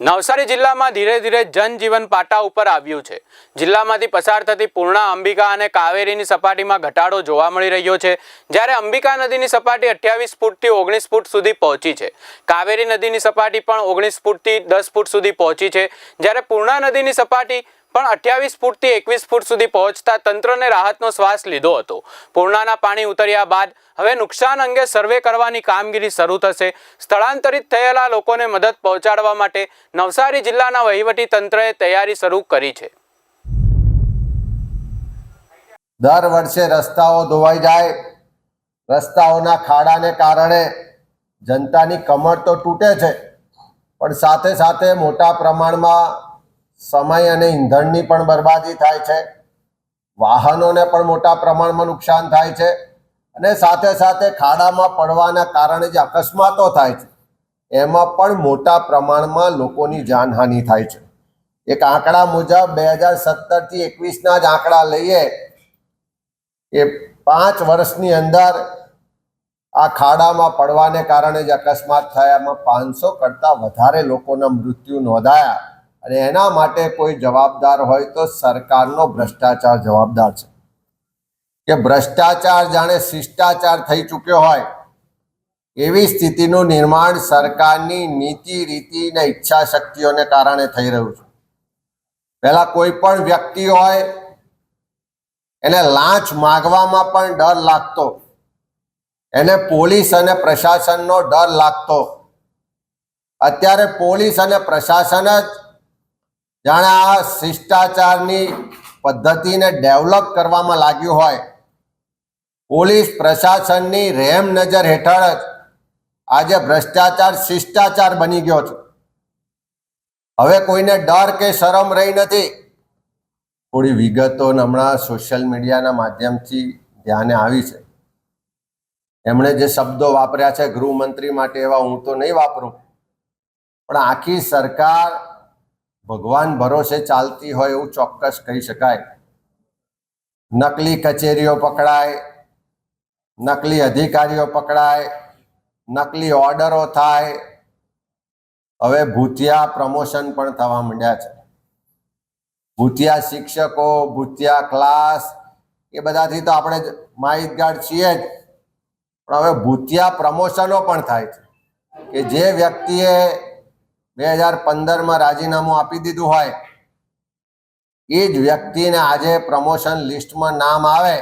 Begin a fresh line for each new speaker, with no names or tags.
નવસારી જિલ્લામાં ધીરે ધીરે જનજીવન પાટા ઉપર આવ્યું છે. જિલ્લામાંથી પસાર થતી પૂર્ણા અંબિકા અને કાવેરીની સપાટીમાં ઘટાડો જોવા મળી રહ્યો છે. જ્યારે અંબિકા નદીની સપાટી અઠ્યાવીસ ફૂટથી ઓગણીસ ફૂટ સુધી પહોંચી છે. કાવેરી નદીની સપાટી પણ ઓગણીસ ફૂટથી દસ ફૂટ સુધી પહોંચી છે. જ્યારે પૂર્ણા નદીની સપાટી પણ અઠ્યાવીસ ફૂટથી એકવીસ ફૂટ સુધી પહોંચતા તંત્રને રાહતનો શ્વાસ લીધો હતો. પૂર્ણાના પાણી ઉતર્યા બાદ હવે નુકસાન અંગે સર્વે કરવાની કામગીરી શરૂ થશે. સ્થળાંતરિત થયેલા લોકોને મદદ પહોંચાડવા માટે નવસારી જિલ્લાના વહીવટી તંત્રએ તૈયારી શરૂ કરી છે.
દર વર્ષે રસ્તાઓ ધોવાઈ જાય. રસ્તાઓના ખાડાને કારણે જનતાની કમર તો તૂટે છે. પણ સાથે સાથે મોટા પ્રમાણમાં સમય અને ઈંધણની પણ બરબાદી થાય છે. વાહનોને પણ મોટા પ્રમાણમાં નુકસાન થાય છે અને સાથે સાથે ખાડામાં પડવાના કારણે જે અકસ્માતો થાય છે, એમાં પણ મોટા પ્રમાણમાં લોકોની જાનહાનિ થાય છે. એક આંકડા મુજબ બે હજાર સત્તરથી એકવીસના જ આંકડા લઈએ, એ પાંચ વર્ષની અંદર આ ખાડામાં પડવાને કારણે જે અકસ્માત થયા, એમાં પાંચસો કરતાં વધારે લોકોના મૃત્યુ નોંધાયા. અને એના માટે કોઈ જવાબદાર હોય તો સરકારનો ભ્રષ્ટાચાર જવાબદાર છે. કે ભ્રષ્ટાચાર જાણે શિષ્ટાચાર થઈ ચૂક્યો હોય, એવી સ્થિતિનું નિર્માણ સરકારની નીતિ, રીતિ અને ઈચ્છા શક્તિઓને કારણે થઈ રહ્યું છે. પહેલા કોઈ પણ વ્યક્તિ હોય, એને લાંચ માગવામાં પણ ડર લાગતો. એને પોલીસ અને પ્રશાસનનો ડર લાગતો. અત્યારે પોલીસ અને પ્રશાસન જ જાણે આ શિષ્ટાચારની પદ્ધતિને ડેવલપ કરવામાં લાગ્યું હોય. પોલીસ પ્રશાસનની રેમ નજર હેઠળ જ આજે ભ્રષ્ટાચાર શિષ્ટાચાર બની ગયો છે. હવે કોઈને ડર કે શરમ રહી નથી. થોડી વિગતો હમણાં સોશિયલ મીડિયાના માધ્યમથી ધ્યાને આવી છે. એમણે જે શબ્દો વાપર્યા છે ગૃહમંત્રી માટે એવા હું તો નહીં વાપરું. પણ આખી સરકાર ભગવાન ભરોસે ચાલતી હોય એવું ચોક્કસ કહી શકાય. નકલી કચેરીઓ પકડાય, નકલી અધિકારીઓ પકડાય, નકલી ઓર્ડરો થાય. હવે ભૂતિયા પ્રમોશન પણ થવા માંડ્યા છે. ભૂતિયા શિક્ષકો, ભૂતિયા ક્લાસ, એ બધાથી તો આપણે માહિતગાર છીએ જ. પણ હવે ભૂતિયા પ્રમોશનો પણ થાય છે કે જે વ્યક્તિએ બે હજાર પંદરમાં રાજીનામું આપી દીધું હોય. એ જ વ્યક્તિને આજે પ્રમોશન લિસ્ટમાં નામ આવે.